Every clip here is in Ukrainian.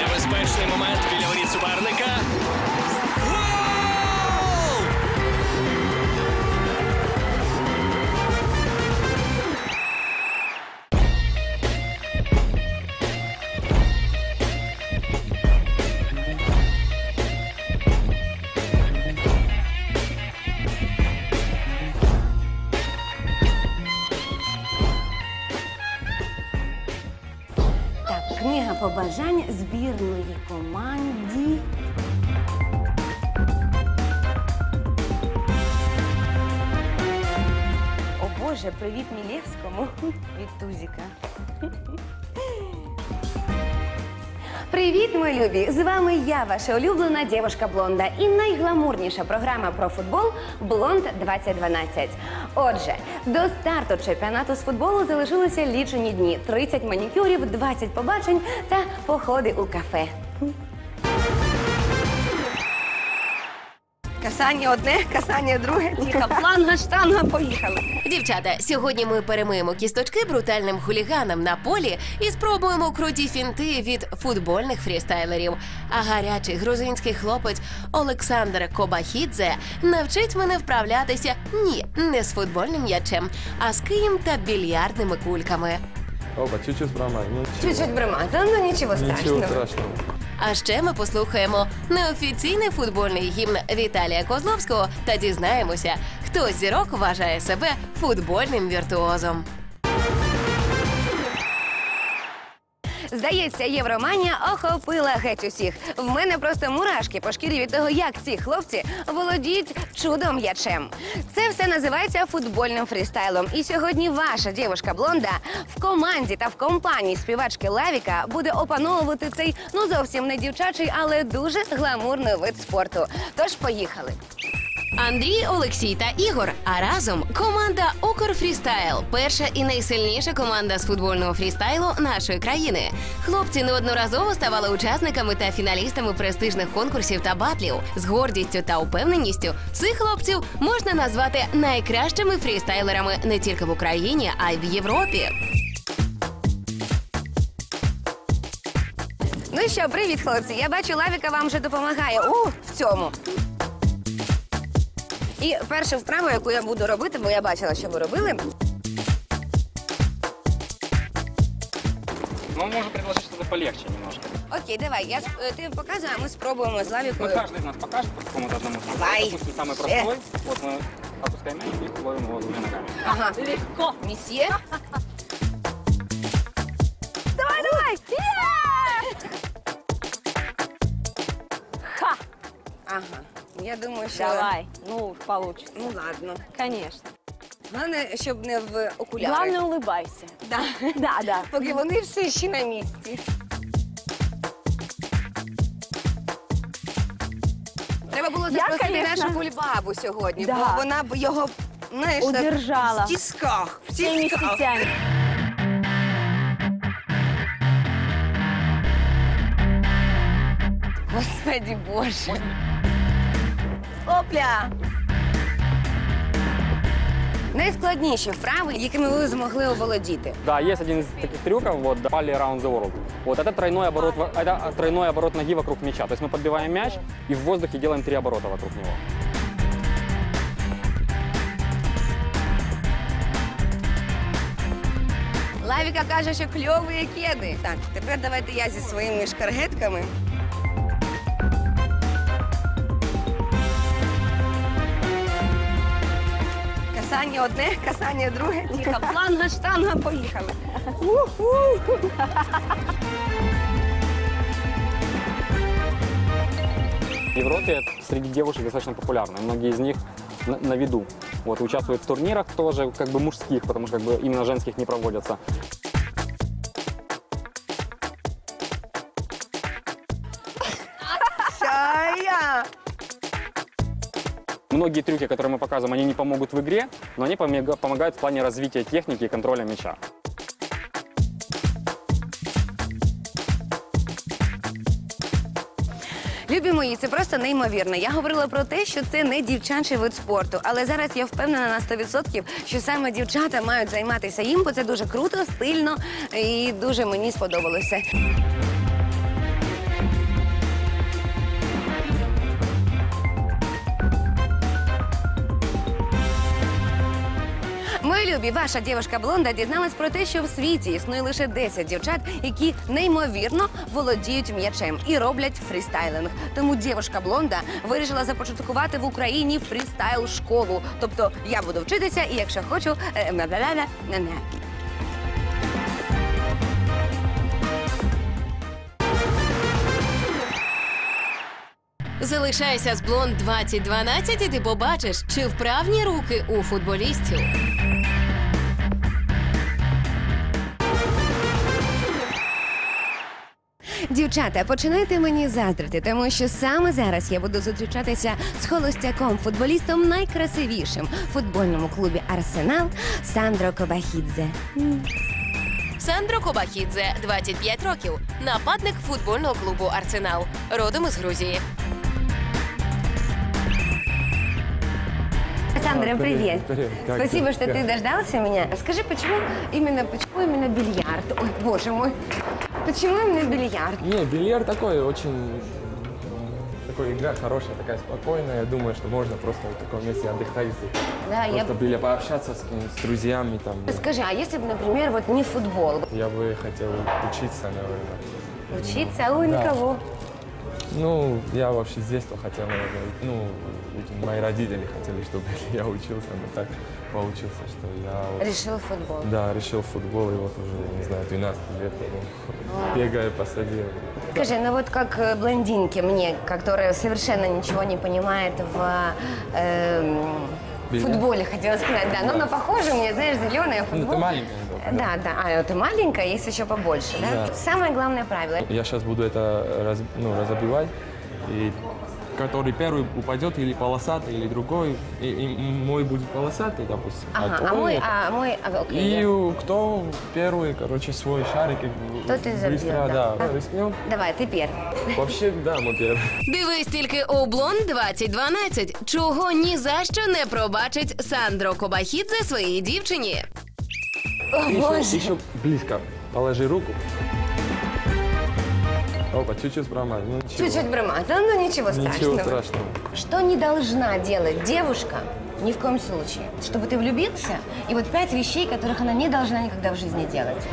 Небезпечний момент біля воріт суперника. Боже, привіт Мілєвському від Тузіка. Привіт, мої любі! З вами я, ваша улюблена дівушка Блонда, і найгламурніша програма про футбол Блонд 2012. Отже, до старту чемпіонату з футболу залишилися лічені дні: 30 манікюрів, 20 побачень та походи у кафе. Касання одне, касання друге, тіха, планга, штанга, поїхали. Дівчата, сьогодні ми перемиємо кісточки брутальним хуліганам на полі і спробуємо круті фінти від футбольних фрістайлерів. А гарячий грузинський хлопець Олександр Кобахідзе навчить мене вправлятися ні, не з футбольним м'ячем, а з києм та більярдними кульками. Оба, чуть-чуть брама. Ничего. Чуть-чуть бремата, ну нічого Ничего страшного. страшного. А ще ми послухаємо неофіційний футбольний гімн Віталія Козловського та дізнаємося, хто зірок вважає себе футбольним віртуозом. Здається, Євроманія охопила геть усіх. В мене просто мурашки по шкірі від того, як ці хлопці володіють чудом м'ячем. Це все називається футбольним фрістайлом. І сьогодні ваша дівушка блонда в команді та в компанії співачки Лавіка буде опановувати цей ну зовсім не дівчачий, але дуже гламурний вид спорту. Тож поїхали. Андрій, Олексій та Ігор. А разом команда Укрфрістайл. Перша і найсильніша команда з футбольного фрістайлу нашої країни. Хлопці неодноразово ставали учасниками та фіналістами престижних конкурсів та батлів. З гордістю та упевненістю цих хлопців можна назвати найкращими фрістайлерами не тільки в Україні, а й в Європі. Ну що, привіт, хлопці. Я бачу, Лавіка вам вже допомагає у в цьому. І перша вправа, яку я буду робити, бо я бачила, що ви робили. Ну, можно предложить что-то полегче немножко. Окей, давай, я сп- е, ти показуй, а ми спробуємо з Ну, Лавікою. каждый из нас покажет по какому-то одному трюку. Давай. Допустим, самый Все. простой. Вот мы опускаем мяч и ловим его двумя ногами. Ага. Легко. Місьє. Давай, давай! Ха! Ага. Я думаю, що... Давай, ну, получится. Ну ладно. Конечно. Головне, щоб не в окулярах. Главное, улыбайся. Да. Да, да. Поки вони все ще на місці. Треба було запросити конечно. нашу кульбабу сьогодні, Да. бо вона б його знаєш, так, Удержала. в тисках. В Всеми тисках. сетями. Господи Боже. Опля! Найскладніші вправи, якими ви змогли оволодіти. Да, есть один из таких трюков, вот, Rally Around the World. Вот, это тройной оборот, во- это тройной оборот ноги вокруг мяча. То есть мы подбиваем мяч и в воздухе делаем три оборота вокруг него. Лавіка каже, що кльові кеди. Так, тепер давайте я зі своїми шкаргетками. Касання одне, касання друге, тіха, планга, штанга, поїхали. Уху! В Европе среди девушек достаточно популярно. Многие из них на, на виду. Вот, участвуют в турнирах тоже, как бы мужских, потому что как бы именно женских не проводятся. Многие трюки, которые мы показываем, они не помогут в игре, но они помега- помогают в плане развития техники и контроля мяча. Любі мої, це просто неймовірно. Я говорила про те, що це не дівчачий вид спорту, але зараз я впевнена на 100%, що саме дівчата мають займатися їм, бо це дуже круто, стильно і дуже мені сподобалося. Любі, ваша дівчинка блонда дізналась про те, що в світі існує лише 10 дівчат, які неймовірно володіють м'ячем і роблять фрістайлинг. Тому дівчинка блонда вирішила започаткувати в Україні фрістайл школу. Тобто я буду вчитися, і якщо хочу, е, ме-ме-ме-ме-ме. Залишайся з блонд 2012 і ти побачиш, чи вправні руки у футболістів. Дівчата, починайте мені заздрити, тому що саме зараз я буду зустрічатися з холостяком, футболістом найкрасивішим в футбольному клубі Арсенал Сандро Кобахідзе. Сандро Кобахідзе, 25 років, нападник футбольного клубу Арсенал, родом із Грузії. Сандра, привет, привет. привет. Как Спасибо, ты? что Как? ты дождался меня. Скажи, почему именно, почему именно бильярд? Ой, боже мой. Почему именно бильярд? Не, бильярд такой очень... Такой игра хорошая, такая спокойная. Я думаю, что можно просто в таком месте отдыхать. Да, я... Просто были пообщаться с, с друзьями там. Скажи, а если бы, например, вот не футбол, Я бы хотел учиться, наверное. учиться, а у Да. никого? Ну, я вообще с детства хотел, наверное, ну, мои родители хотели, чтобы я учился, но так получился, что я вот, Решил футбол. да, решил футбол, и вот уже, не знаю, 12 лет ну, бегаю по стадиону. Скажи, ну вот как э, блондинке мне, которая совершенно ничего не понимает в Бильярд? футболе, хотела сказать, да. Но она похожа, мне, знаешь, зеленая Ну, футбол. ты маленькая. да, Да, да. А, ты маленькая, есть еще побольше, да? Да. Самое главное правило. Я сейчас буду это раз, ну, разобивать, и который первый упадет или полосатый, или другой, и, и мой будет полосатый, допустим. Ага, а твой мой, это- а мой, а, окей. И у- кто первый, короче, свой шарик и Тот и забьет, быстро, да. да, рискнем. Давай, ты первый. Вообще, да, мы первый. Дивись тільки у блонд 2012, чого ні за що не пробачить Сандро Кобахідзе своїй дівчині. О, Еще, боже. еще близко. Положи руку. Опа, чуть-чуть промазь. Ну, ничего. Чуть-чуть бромата, ну ничего Ничего страшного. страшного. Что не должна делать девушка ни в коем случае? Чтобы ты влюбился, и вот пять вещей, которых она не должна никогда в жизни делать.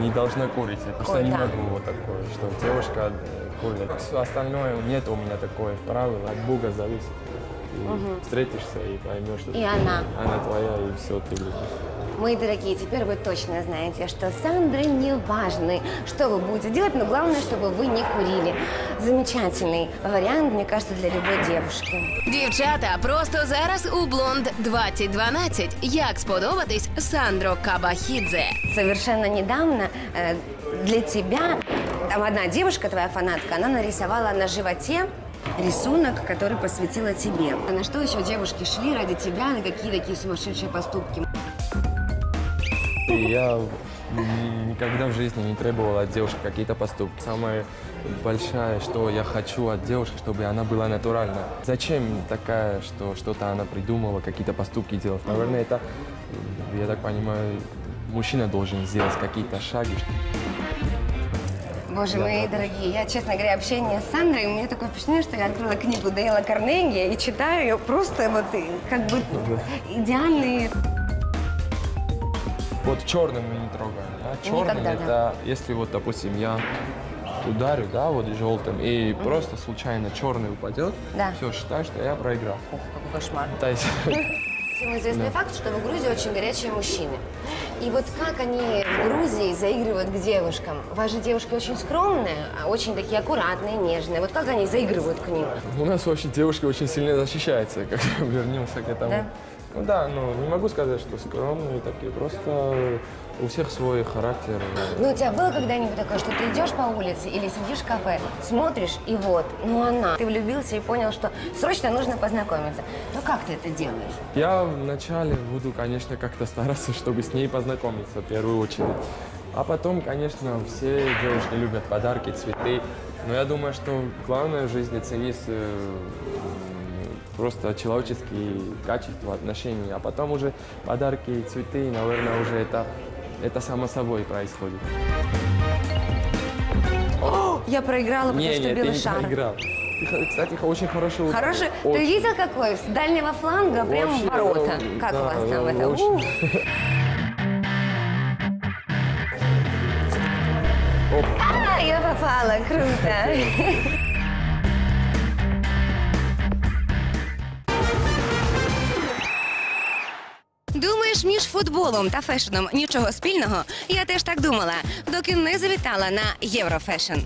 Не должна курить. Я просто Ой, не да. могу вот такое, что девушка э, курит. Все остальное нет у меня такое правило. От Бога зависит. И Встретишься и поймешь, что И она. она твоя, и все, ты любишь. Мои дорогие, теперь вы точно знаете, что Сандры не важны, что вы будете делать, но главное, чтобы вы не курили. Замечательный вариант, мне кажется, для любой девушки. Дівчата, просто зараз у блонд 2012. Як сподобатись Сандро Кабахідзе? Совершенно недавно э, для тебя там одна девушка, твоя фанатка, она нарисовала на животе рисунок, который посвятила тебе. А на что еще девушки шли ради тебя, на какие такие сумасшедшие поступки? Я никогда в жизни не требовал от девушки какие-то поступки. Самое большое, что я хочу от девушки, чтобы она была натуральна. Зачем такая, что что-то она придумала, какие-то поступки делать? Наверное, это, я так понимаю, мужчина должен сделать какие-то шаги. Боже Да, мои да. дорогие, я, честно говоря, общение с Сандрой, у меня такое впечатление, что я открыла книгу Дейла Карнеги и читаю ее просто вот и как бы идеальный... Вот черным мы не трогаем. Да? Черным Никогда, это, да. если вот, допустим, я ударю, да, вот желтым, и просто случайно черный упадет, Да. все, считаю, что я проиграл. Ух, какой кошмар. Всем известный факт, что в Грузии очень горячие мужчины. И вот как они в Грузии заигрывают к девушкам? Ваши девушки очень скромные, а очень такие аккуратные, нежные. Вот как они заигрывают к ним? У нас вообще девушка очень сильно защищается, как вернемся к этому. Да? Ну да, ну не могу сказать, что скромные такие, просто у всех свой характер. Ну, у тебя было когда-нибудь такое, что ты идешь по улице или сидишь в кафе, смотришь, и вот, ну она. Ты влюбился и понял, что срочно нужно познакомиться. Ну, как ты это делаешь? Я вначале буду, конечно, как-то стараться, чтобы с ней познакомиться в первую очередь. А потом, конечно, все девушки любят подарки, цветы. Но я думаю, что главное в жизни ценить э, просто человеческие качества, отношения. А потом уже подарки, цветы, наверное, уже это, это само собой происходит. Я проиграла, потому не, что не, ты белый не шар. проиграл. Ты, кстати, очень хороший удар. Хороший. Ты Очень. видел какой? С дальнего фланга прям в ворота. э, Как да, у вас там э, это? очень. А, я попала, круто. футболом та фешеном нічого спільного? Я теж так думала, доки не завітала на Єврофешн.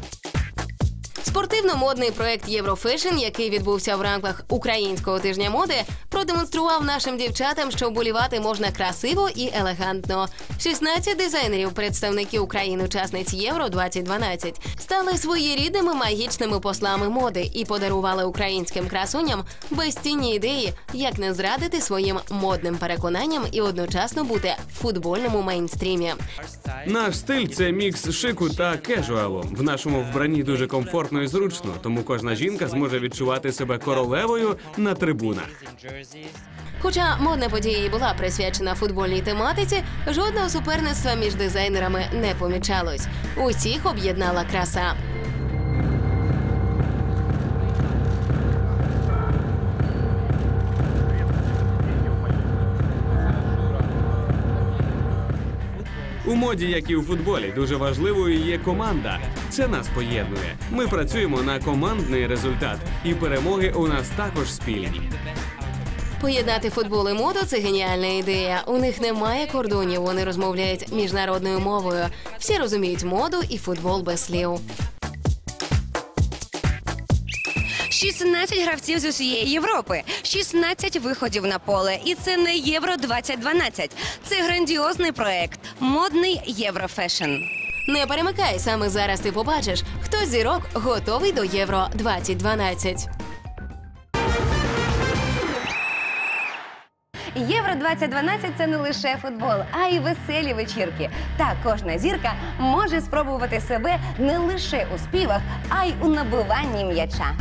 Спортивно-модний проект Єврофешн, який відбувся в рамках українського тижня моди, продемонстрував нашим дівчатам, що вболівати можна красиво і елегантно. 16 дизайнерів, представники України-учасниць Євро 2012, стали своєрідними магічними послами моди і подарували українським красуням безцінні ідеї, як не зрадити своїм модним переконанням і одночасно бути в футбольному мейнстрімі. Наш стиль це мікс шику та кежуалу. В нашому вбранні дуже комфортно і зручно, тому кожна жінка зможе відчувати себе королевою на трибунах. Хоча модна подія і була присвячена футбольній тематиці, жодного суперництва між дизайнерами не помічалось. Усіх об'єднала краса. У моді, як і у футболі, дуже важливою є команда. Це нас поєднує. Ми працюємо на командний результат, і перемоги у нас також спільні. Поєднати футбол і моду це геніальна ідея. У них немає кордонів. Вони розмовляють міжнародною мовою. Всі розуміють моду і футбол без слів. 16 гравців з усієї Європи, 16 виходів на поле. І це не Євро 2012. Це грандіозний проект, модний Єврофешн. Не перемикай саме зараз. Ти побачиш, хто зірок готовий до Євро 2012. Євро 2012 – це не лише футбол, а й веселі вечірки. Та кожна зірка може спробувати себе не лише у співах, а й у набиванні м'яча.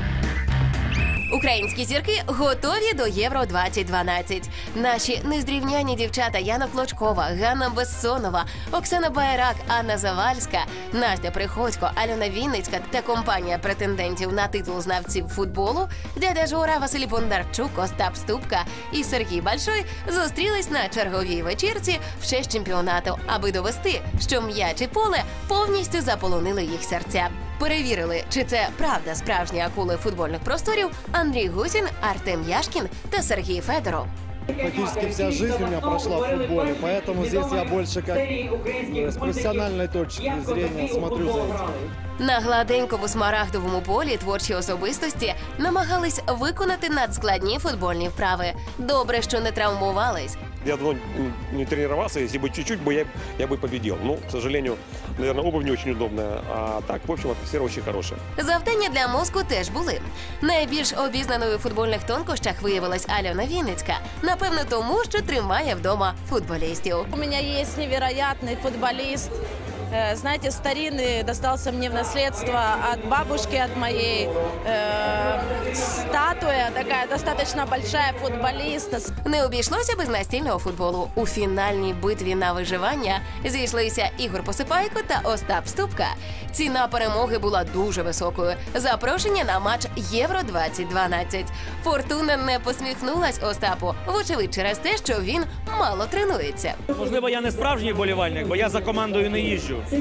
Українські зірки готові до Євро 2012. Наші незрівняні дівчата Яна Клочкова, Ганна Бессонова, Оксана Байрак, Анна Завальська, Настя Приходько, Альона Вінницька та компанія претендентів на титул знавців футболу, дядя Жора Василь Бондарчук, Остап Ступка і Сергій Большой зустрілись на черговій вечірці в честь чемпіонату, аби довести, що м'яч і поле повністю заполонили їх серця. Перевірили, чи це правда справжні акули футбольних просторів Андрій Гусін, Артем Яшкін та Сергій Федоров. Практически вся жизнь у меня прошла в футболе, поэтому здесь я больше как э, с профессиональной точки зрения смотрю за этим. На гладенькому смарагдовому полі творчі особистості намагались виконати надскладні футбольні вправи. Добре, що не травмувались. Я давно не- не тренировался, если бы чуть-чуть, бы я, я бы победил. Ну, к сожалению, наверное, обувь не очень удобная. А так, в общем, атмосфера очень хорошая. Завдання для мозку теж були. Найбільш обізнаною у футбольних тонкощах виявилась Альона Вінницька. Напевно, тому що тримає вдома футболістів. У меня есть невероятный футболист. Э, Знаете, старинный достался мне в наследство от бабушки, от моей э, статуя такая достаточно большая футболиста. Не обійшлося без настільного футболу. У фінальній битві на виживання зійшлися Ігор Посипайко та Остап Ступка. Ціна перемоги була дуже високою. Запрошення на матч Євро 2012. Фортуна не посміхнулась Остапу, вочевидь через те, що він мало тренується. Можливо, я не справжній болівальник, бо я за командою не їжджу. Е,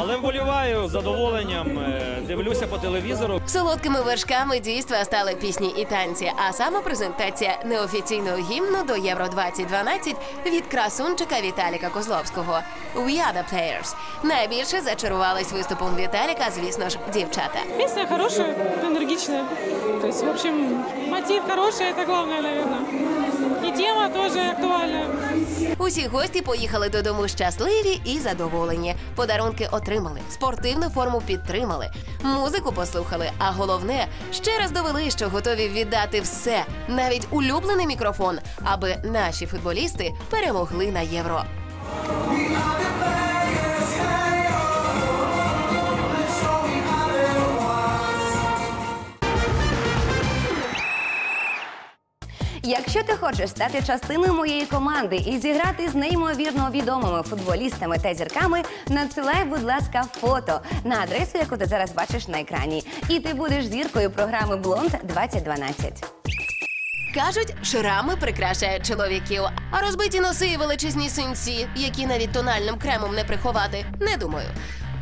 Але вболіваю з задоволенням, е, дивлюся по телевізору. Солодкими вершками дійства стали пісні і танці, а саме презентація неофіційного гімну до Євро 2012 від красунчика Віталіка Козловського. We are the players. Найбільше зачарувались виступом Віталіка, звісно ж, дівчата. Песня хорошая, энергичная. То есть, в общем, мотив хороший, это главное, наверное. И тема тоже актуальная. Усі гості поїхали додому щасливі і задоволені. Подарунки отримали, спортивну форму підтримали, музику послухали. А головне ще раз довели, що готові віддати все, навіть улюблений мікрофон, аби наші футболісти перемогли на євро. Якщо ти хочеш стати частиною моєї команди і зіграти з неймовірно відомими футболістами та зірками, надсилай, будь ласка, фото на адресу, яку ти зараз бачиш на екрані. І ти будеш зіркою програми Блонд 2012. Кажуть, шрами прикрашають чоловіків, а розбиті носи і величезні синці, які навіть тональним кремом не приховати, не думаю.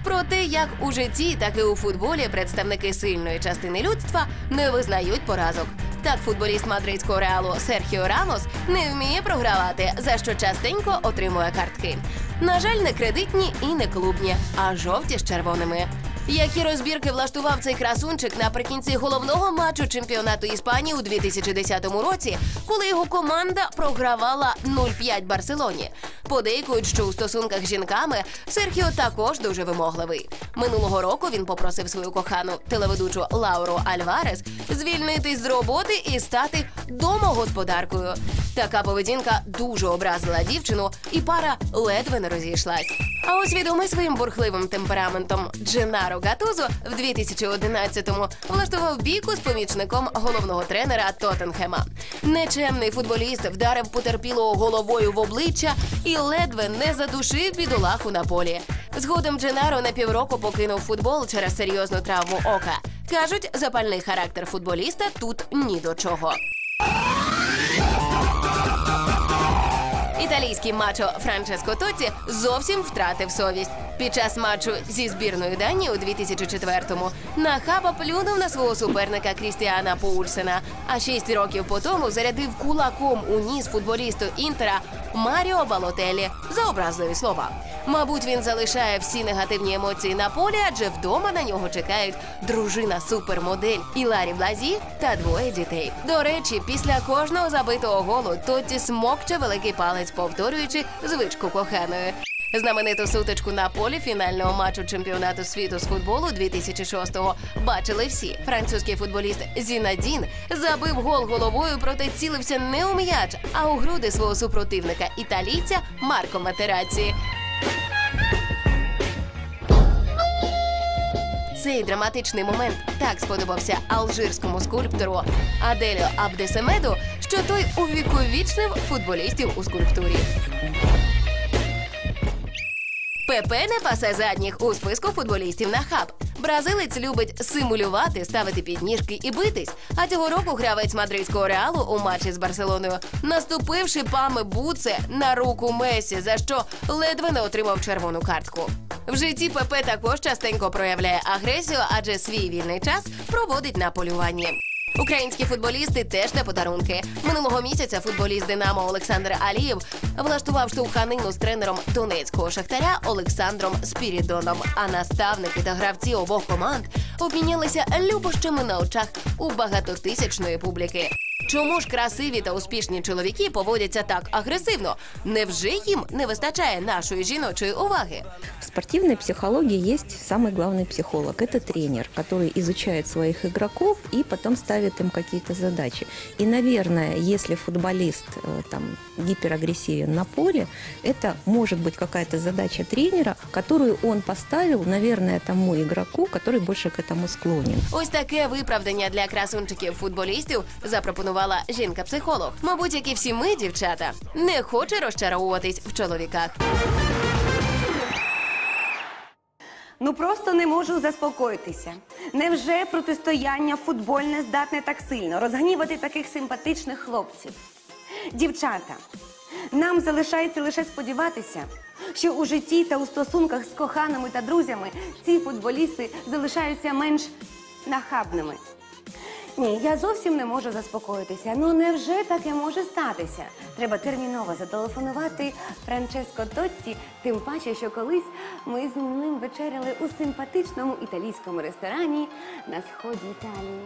Про те, як у житті, так і у футболі представники сильної частини людства не визнають поразок. Так, футболіст мадридського реалу Серхіо Рамос не вміє програвати, за що частенько отримує картки. На жаль, не кредитні і не клубні, а жовті з червоними. Які розбірки влаштував цей красунчик наприкінці головного матчу чемпіонату Іспанії у 2010 році, коли його команда програвала 0-5 Барселоні. Подейкують, що у стосунках з жінками Серхіо також дуже вимогливий. Минулого року він попросив свою кохану телеведучу Лауру Альварес звільнитись з роботи і стати домогосподаркою. Така поведінка дуже образила дівчину, і пара ледве не розійшлась. А ось відомий своїм бурхливим темпераментом Дженаро Гатузо в 2011-му влаштував бійку з помічником головного тренера Тоттенхема. Нечемний футболіст вдарив потерпілого головою в обличчя і ледве не задушив бідолаху на полі. Згодом Дженаро на півроку покинув футбол через серйозну травму ока. Кажуть, запальний характер футболіста тут ні до чого. Італійський мачо Франческо Тотті зовсім втратив совість. Під час матчу зі збірною Данії у 2004-му нахаба плюнув на свого суперника Крістіана Поульсена. А шість років по тому зарядив кулаком у ніс футболісту Інтера Маріо Балотелі за образливі слова. Мабуть, він залишає всі негативні емоції на полі, адже вдома на нього чекають дружина супермодель Іларі Блазі та двоє дітей. До речі, після кожного забитого голу Тотті смокче великий палець, повторюючи звичку коханої. Знамениту сутичку на полі фінального матчу чемпіонату світу з футболу 2006-го бачили всі. Французький футболіст Зінадін забив гол головою, проте цілився не у м'яч, а у груди свого супротивника італійця Марко Матераці. Цей драматичний момент так сподобався алжирському скульптору Аделю Абдесемеду, що той увіковічнив футболістів у скульптурі. ПП не пасе задніх у списку футболістів на хаб. Бразилець любить симулювати, ставити підніжки і битись. А цього року гравець мадридського реалу у матчі з Барселоною наступив шипами буце на руку Месі, за що ледве не отримав червону картку. В житті ПП також частенько проявляє агресію, адже свій вільний час проводить на полюванні. Українські футболісти теж не подарунки. Минулого місяця футболіст Динамо Олександр Алієв влаштував штовханину з тренером донецького шахтаря Олександром Спірідоном. А наставники та гравці обох команд обмінялися любощами на очах у багатотисячної публіки. Чому ж красиві та успішні чоловіки поводяться так агресивно? Невже їм не вистачає нашої жіночої уваги? В спортивной психологии есть самый главный психолог. Это тренер, который изучает своих игроков и потом ставит им какие-то задачи. И, наверное, если футболист э, там гиперагрессивен на поле, это может быть какая-то задача тренера, которую он поставил, наверное, тому игроку, который больше к этому склонен. Ось таке виправдання для красунчиків футболістів запропонувала жінка-психолог. Мабуть, як і всі ми, дівчата, не хоче розчаровуватись в чоловіках. Ну просто не можу заспокоїтися. Невже протистояння футбольне здатне так сильно розгнівати таких симпатичних хлопців? Дівчата, нам залишається лише сподіватися, що у житті та у стосунках з коханими та друзями ці футболісти залишаються менш нахабними. Ні, я зовсім не можу заспокоїтися. Ну невже таке може статися? Треба терміново зателефонувати Франческо Тотті, тим паче, що колись ми з ним вечеряли у симпатичному італійському ресторані на сході Італії.